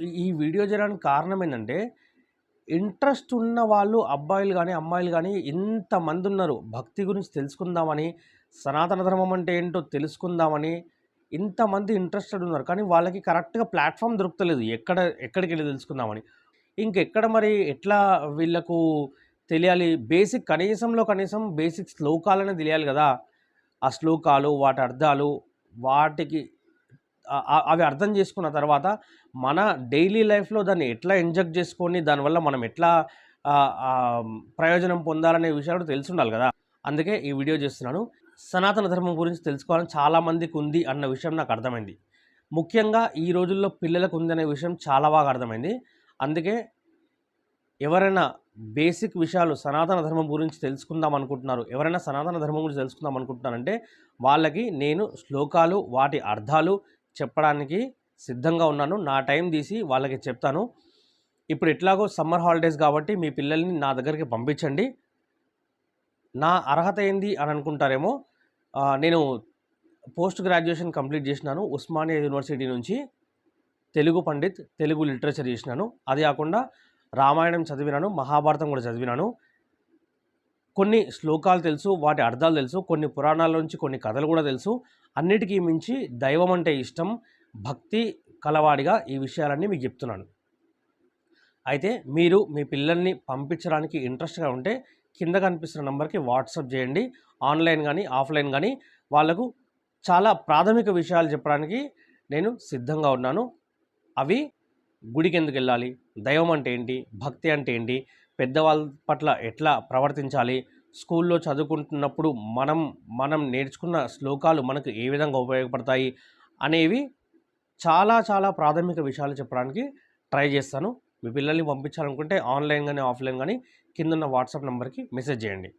ఈ వీడియో చేయడానికి కారణం ఏంటంటే ఇంట్రెస్ట్ ఉన్న వాళ్ళు అబ్బాయిలు కానీ అమ్మాయిలు కానీ ఇంతమంది ఉన్నారు భక్తి గురించి తెలుసుకుందామని సనాతన ధర్మం అంటే ఏంటో తెలుసుకుందామని ఇంతమంది ఇంట్రెస్టెడ్ ఉన్నారు. కానీ వాళ్ళకి కరెక్ట్గా ప్లాట్ఫామ్ దొరుకుతలేదు. ఎక్కడ ఎక్కడికి వెళ్ళి తెలుసుకుందామని. ఇంకెక్కడ మరి ఎట్లా వీళ్ళకు తెలియాలి? బేసిక్ కనీసంలో కనీసం బేసిక్ శ్లోకాలనే తెలియాలి కదా. ఆ శ్లోకాలు వాటి అర్థాలు వాటికి అవి అర్థం చేసుకున్న తర్వాత మన డైలీ లైఫ్లో దాన్ని ఎట్లా ఇంజెక్ట్ చేసుకొని దానివల్ల మనం ఎట్లా ప్రయోజనం పొందాలనే విషయాలు తెలిసి ఉండాలి కదా. అందుకే ఈ వీడియో చేస్తున్నాను. సనాతన ధర్మం గురించి తెలుసుకోవాలని చాలామందికి ఉంది అన్న విషయం నాకు అర్థమైంది. ముఖ్యంగా ఈ రోజుల్లో పిల్లలకు ఉందనే విషయం చాలా బాగా అర్థమైంది. అందుకే ఎవరైనా బేసిక్ విషయాలు సనాతన ధర్మం గురించి తెలుసుకుందాం అనుకుంటున్నారు ఎవరైనా సనాతన ధర్మం గురించి తెలుసుకుందాం అనుకుంటున్నారంటే వాళ్ళకి నేను శ్లోకాలు వాటి అర్థాలు చెప్పడానికి సిద్ధంగా ఉన్నాను. నా టైం తీసి వాళ్ళకి చెప్తాను. ఇప్పుడు ఎట్లాగో సమ్మర్ హాలిడేస్ కాబట్టి మీ పిల్లల్ని నా దగ్గరికి పంపించండి. నా అర్హత ఏంది అని అనుకుంటారేమో నేను పోస్ట్ గ్రాడ్యుయేషన్ కంప్లీట్ చేసినాను. ఉస్మానియా యూనివర్సిటీ నుంచి తెలుగు పండిత్ తెలుగు లిటరేచర్ చేసినాను. అది కాకుండా రామాయణం చదివినాను మహాభారతం కూడా చదివినాను. కొన్ని శ్లోకాలు తెలుసు వాటి అర్థాలు తెలుసు కొన్ని పురాణాల నుంచి కొన్ని కథలు కూడా తెలుసు. అన్నిటికీ మించి దైవం అంటే ఇష్టం భక్తి కలవాడిగా ఈ విషయాలన్నీ మీకు చెప్తున్నాను. అయితే మీరు మీ పిల్లల్ని పంపించడానికి ఇంట్రెస్ట్గా ఉంటే కింద కనిపిస్తున్న నెంబర్కి వాట్సాప్ చేయండి. ఆన్లైన్ కానీ ఆఫ్లైన్ కానీ వాళ్ళకు చాలా ప్రాథమిక విషయాలు చెప్పడానికి నేను సిద్ధంగా ఉన్నాను. అవి గుడికి ఎందుకు వెళ్ళాలి దైవం అంటే ఏంటి? భక్తి అంటే ఏంటి? పెద్దవాళ్ళ పట్ల ఎట్లా ప్రవర్తించాలి? స్కూల్లో చదువుకుంటున్నప్పుడు మనం మనం నేర్చుకున్న శ్లోకాలు మనకు ఏ విధంగా ఉపయోగపడతాయి? అనేవి చాలా చాలా ప్రాథమిక విషయాలు చెప్పడానికి ట్రై చేస్తాను. మీ పిల్లల్ని పంపించాలనుకుంటే ఆన్లైన్ కానీ ఆఫ్లైన్ కానీ కింద ఉన్న వాట్సాప్ నెంబర్కి మెసేజ్ చేయండి.